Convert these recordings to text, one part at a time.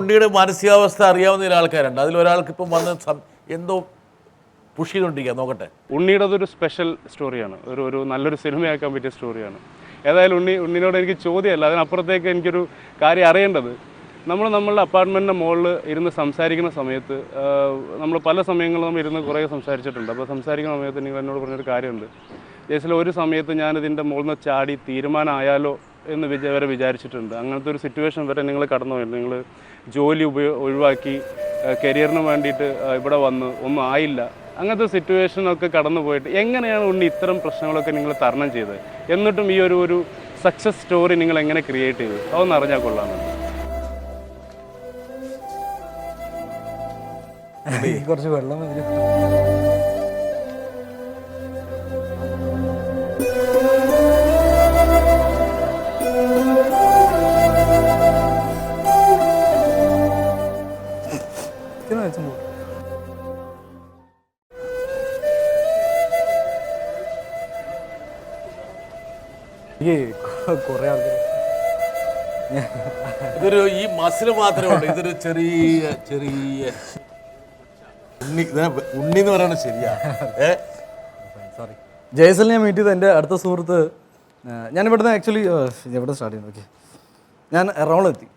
ഉണ്ണിയുടെ മാനസികാവസ്ഥ അറിയാവുന്ന ചില ആൾക്കാരുണ്ട്. അതിലൊരാൾക്ക് ഇപ്പം വന്ന് എന്തോ പുഷ് നോക്കട്ടെ. ഉണ്ണിയുടെ അതൊരു സ്പെഷ്യൽ സ്റ്റോറിയാണ് ഒരു ഒരു നല്ലൊരു സിനിമയാക്കാൻ പറ്റിയ സ്റ്റോറിയാണ് ഏതായാലും ഉണ്ണി ഉണ്ണിനോട് എനിക്ക് ചോദ്യമല്ല. അതിനപ്പുറത്തേക്ക് എനിക്കൊരു കാര്യം അറിയേണ്ടത്. നമ്മൾ നമ്മളുടെ അപ്പാർട്ട്മെന്റിന്റെ മുകളിൽ ഇരുന്ന് സംസാരിക്കുന്ന സമയത്ത് നമ്മൾ പല സമയങ്ങളും നമ്മൾ ഇരുന്ന് കുറേ സംസാരിച്ചിട്ടുണ്ട്. അപ്പോൾ സംസാരിക്കുന്ന സമയത്ത് നിങ്ങൾ എന്നോട് പറഞ്ഞൊരു കാര്യമുണ്ട്. ജേസിൽ ഒരു സമയത്ത് ഞാനിതിന്റെ മുകളിൽ നിന്ന് ചാടി തീരുമാനമായാലോ എന്ന് വിചാ വരെ വിചാരിച്ചിട്ടുണ്ട്. അങ്ങനത്തെ ഒരു സിറ്റുവേഷൻ വരെ നിങ്ങൾ കടന്നു നിങ്ങൾ ജോലി ഉപയോ ഒഴിവാക്കി കരിയറിന് വേണ്ടിയിട്ട് ഇവിടെ വന്ന് ഒന്നും ആയില്ല. അങ്ങനത്തെ സിറ്റുവേഷനൊക്കെ കടന്നു പോയിട്ട് എങ്ങനെയാണ് ഉണ്ണി ഇത്തരം പ്രശ്നങ്ങളൊക്കെ നിങ്ങൾ തരണം ചെയ്തത്? എന്നിട്ടും ഈ ഒരു ഒരു സക്സസ് സ്റ്റോറി നിങ്ങൾ എങ്ങനെ ക്രിയേറ്റ് ചെയ്തു? അതൊന്ന് അറിഞ്ഞാൽ കൊള്ളാമെന്ന് കുറച്ച് വെള്ളം വെച്ചും പോകും. കുറേ ആൾക്കാർ ഇതൊരു ഈ മസിൽ മാത്രമേ ഉള്ളൂ ഇതൊരു ചെറിയ ചെറിയ ഉണ്ണി ഉണ്ണി എന്ന് പറയുന്നത് ശരിയാ. ഏ? സോറി ജയസലിനെ ഞാൻ മീറ്റ് ചെയ്ത എന്റെ അടുത്ത സുഹൃത്ത് ഞാൻ ഇവിടുന്ന് ആക്ച്വലി എവിടെ സ്റ്റാർട്ട് ചെയ്യുന്നു? ഓക്കെ ഞാൻ എറണാകുളം എത്തി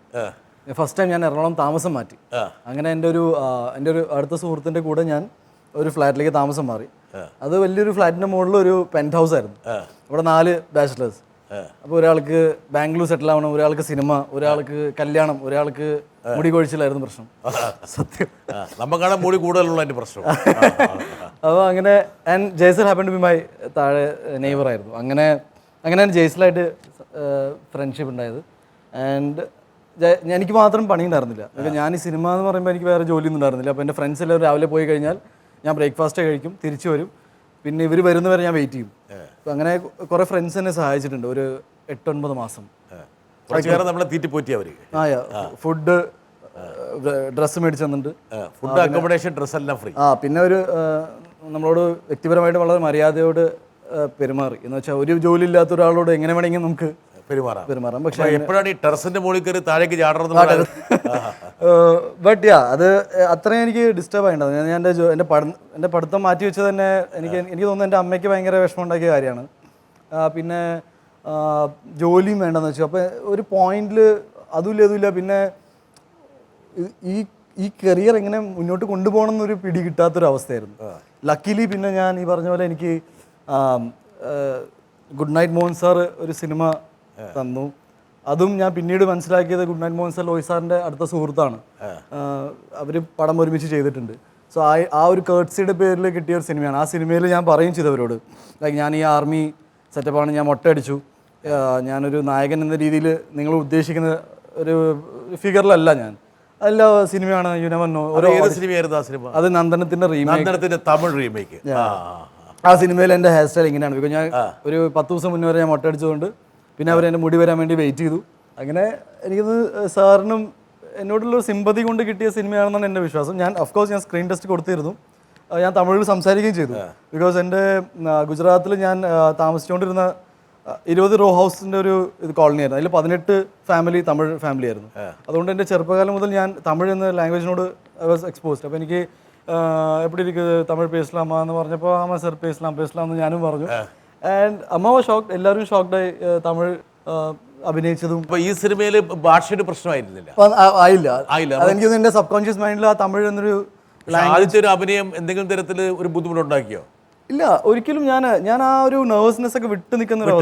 ഫസ്റ്റ് ടൈം ഞാൻ എറണാകുളം താമസം മാറ്റി. അങ്ങനെ എന്റെ ഒരു എന്റെ ഒരു അടുത്ത സുഹൃത്തിന്റെ കൂടെ ഞാൻ ഒരു ഫ്ലാറ്റിലേക്ക് താമസം മാറി. അത് വലിയൊരു ഫ്ലാറ്റിന്റെ മുകളിൽ ഒരു പെന്റ് ഹൗസ് ആയിരുന്നു അവിടെ നാല് ബാച്ചിലേഴ്സ് അപ്പോൾ ഒരാൾക്ക് ബാംഗ്ലൂർ സെറ്റിൽ ആവണം ഒരാൾക്ക് സിനിമ ഒരാൾക്ക് കല്യാണം ഒരാൾക്ക് മുടി കൊഴിച്ചിലായിരുന്നു പ്രശ്നം. സത്യം. നമുക്കാണ് മുടി കൂടുതലുള്ള എന്റെ പ്രശ്നം. അപ്പോൾ അങ്ങനെ and Jaisal happen to be my താഴെ നെയ്ബർ ആയിരുന്നു. അങ്ങനെ അങ്ങനെയാണ് ജയ്സലായിട്ട് ഫ്രണ്ട്ഷിപ്പ് ഉണ്ടായത്. ആൻഡ് എനിക്ക് മാത്രം പണി ഉണ്ടായിരുന്നില്ല. ഞാൻ ഈ സിനിമ എന്ന് പറയുമ്പോൾ എനിക്ക് വേറെ ജോലിയൊന്നും ഉണ്ടായിരുന്നില്ല. അപ്പോൾ എന്റെ ഫ്രണ്ട്സ് എല്ലാവരും രാവിലെ പോയി കഴിഞ്ഞാൽ ഞാൻ ബ്രേക്ക്ഫാസ്റ്റ് കഴിക്കും തിരിച്ചു വരും. പിന്നെ ഇവർ വരുന്നവരെ ഞാൻ വെയിറ്റ് ചെയ്യും. അപ്പോൾ അങ്ങനെ കുറേ ഫ്രണ്ട്സ് എന്നെ സഹായിച്ചിട്ടുണ്ട്. ഒരു എട്ടൊൻപത് മാസം. നമ്മളെ തീറ്റിപ്പോറ്റി അവർ ഫുഡ് ഡ്രസ്സ് മേടിച്ച് തന്നിട്ടുണ്ട്. ഫുഡ് അക്കോമഡേഷൻ ഡ്രസ് എല്ലാം ഫ്രീ ആ പിന്നെ ഒരു നമ്മളോട് വ്യക്തിപരമായിട്ട് വളരെ മര്യാദയോട് പെരുമാറി. എന്ന് വെച്ചാൽ ഒരു ജോലി ഇല്ലാത്ത ഒരാളോട് എങ്ങനെ വേണമെങ്കിൽ നമുക്ക് പെരുമാറാം. പെരുമാറാം. പക്ഷെ അപ്പൊ എപ്പോഴാണ് ഈ ടെറസിന്റെ മുകളിൽ കയറി താഴേക്ക് ചാടണം ബട്ട് യാ അത് അത്രയും എനിക്ക് ഡിസ്റ്റർബ് ആയിണ്ടാവും. ഞാൻ എന്റെ എന്റെ പഠ എന്റെ പഠിത്തം മാറ്റി വെച്ചത് തന്നെ എനിക്ക് എനിക്ക് തോന്നുന്നു എന്റെ അമ്മയ്ക്ക് ഭയങ്കര വിഷമം ഉണ്ടാക്കിയ കാര്യമാണ് പിന്നെ ജോലിയും വേണ്ടെന്ന് വെച്ചു. അപ്പോൾ ഒരു പോയിന്റിൽ അതുമില്ല അതുമില്ല പിന്നെ ഈ- ഈ കരിയർ എങ്ങനെ മുന്നോട്ട് കൊണ്ടുപോകണം എന്നൊരു പിടി കിട്ടാത്തൊരു അവസ്ഥയായിരുന്നു ലക്കിലി പിന്നെ ഞാൻ ഈ പറഞ്ഞ പോലെ എനിക്ക് ഗുഡ് നൈറ്റ് മോഹൻ സാർ ഒരു സിനിമ തന്നു. അതും ഞാൻ പിന്നീട് മനസ്സിലാക്കിയത് good night Mohan sir Loy സാറിന്റെ അടുത്ത സുഹൃത്താണ്. അവർ പടം ഒരുമിച്ച് ചെയ്തിട്ടുണ്ട്. സോ ആ ആ ഒരു കേർട്സിയുടെ പേരിൽ കിട്ടിയ ഒരു സിനിമയാണ്. ആ സിനിമയിൽ ഞാൻ പറയും ചെയ്തവരോട്. ലൈക്ക് ഞാൻ ഈ ആർമി സെറ്റപ്പാണ് ഞാൻ മൊട്ടയടിച്ചു. ഞാനൊരു നായകൻ എന്ന രീതിയിൽ നിങ്ങൾ ഉദ്ദേശിക്കുന്ന ഒരു ഫിഗറിലല്ല ഞാൻ. അല്ല സിനിമയാണ് യുനവന്നോ ഓരോ ഏത് സിനിമയായിരുന്നു ആ സിനിമ? അത് നന്ദനത്തിന്റെ റീമേക്ക്. തമിഴ് റീമേക്ക്. ആ സിനിമയിൽ എന്റെ ഹെയർ സ്റ്റൈൽ ഇങ്ങനെയാണ്. ബിക്കോസ് ഞാൻ ഒരു പത്ത് ദിവസം മുന്നേ വരെ ഞാൻ മൊട്ടടിച്ചതുകൊണ്ട് പിന്നെ അവർ എന്റെ മുടി വരാൻ വേണ്ടി വെയിറ്റ് ചെയ്തു. അങ്ങനെ എനിക്കത് സാറിനും എന്നോടുള്ള സിമ്പതി കൊണ്ട് കിട്ടിയ സിനിമയാണെന്നാണ് എന്റെ വിശ്വാസം. ഞാൻ കോഴ്സ് ഞാൻ സ്ക്രീൻ ടെസ്റ്റ് കൊടുത്തിരുന്നു. ഞാൻ തമിഴിൽ സംസാരിക്കുകയും ചെയ്തു. ബിക്കോസ് എന്റെ ഗുജറാത്തിൽ ഞാൻ താമസിച്ചുകൊണ്ടിരുന്ന ഇരുപത് റോ ഹൗസിന്റെ ഒരു ഇത് കോളനി ആയിരുന്നു. അതിൽ പതിനെട്ട് ഫാമിലി തമിഴ് ഫാമിലി ആയിരുന്നു. അതുകൊണ്ട് എന്റെ ചെറുപ്പകാലം മുതൽ ഞാൻ തമിഴ് എന്ന ലാംഗ്വേജിനോട് ഐ വാസ് എക്സ്പോസ്ഡ് അപ്പോൾ എനിക്ക് എപ്പിടി ഇരിക്കുന്നത് തമിഴ് പേസ്ലാമ എന്ന് പറഞ്ഞപ്പോൾ ആമ സർ പേസ്ലാം പേസ്ലാം എന്ന് ഞാനും പറഞ്ഞു. ആൻഡ് അമ്മ ഷോക്ക് എല്ലാവരും ഷോക്ക്ഡായി തമിഴ് അഭിനയിച്ചതും. അപ്പൊ ഈ സിനിമയിൽ ഭാഷയുടെ പ്രശ്നമായിരുന്നില്ല? ആയില്ല. ആയില്ല. അതെനിക്ക് എന്റെ സബ് കോൺഷ്യസ് മൈൻഡിൽ ആ തമിഴ് എന്നൊരു ആദ്യത്തെ ഒരു അഭിനയം എന്തെങ്കിലും തരത്തിൽ ഒരു ബുദ്ധിമുട്ടുണ്ടാക്കിയോ? ഇല്ല ഒരിക്കലും ഞാൻ ഞാൻ ആ ഒരു നെർവസ്നെസ് ഒക്കെ വിട്ടു നിൽക്കുന്ന ഒരു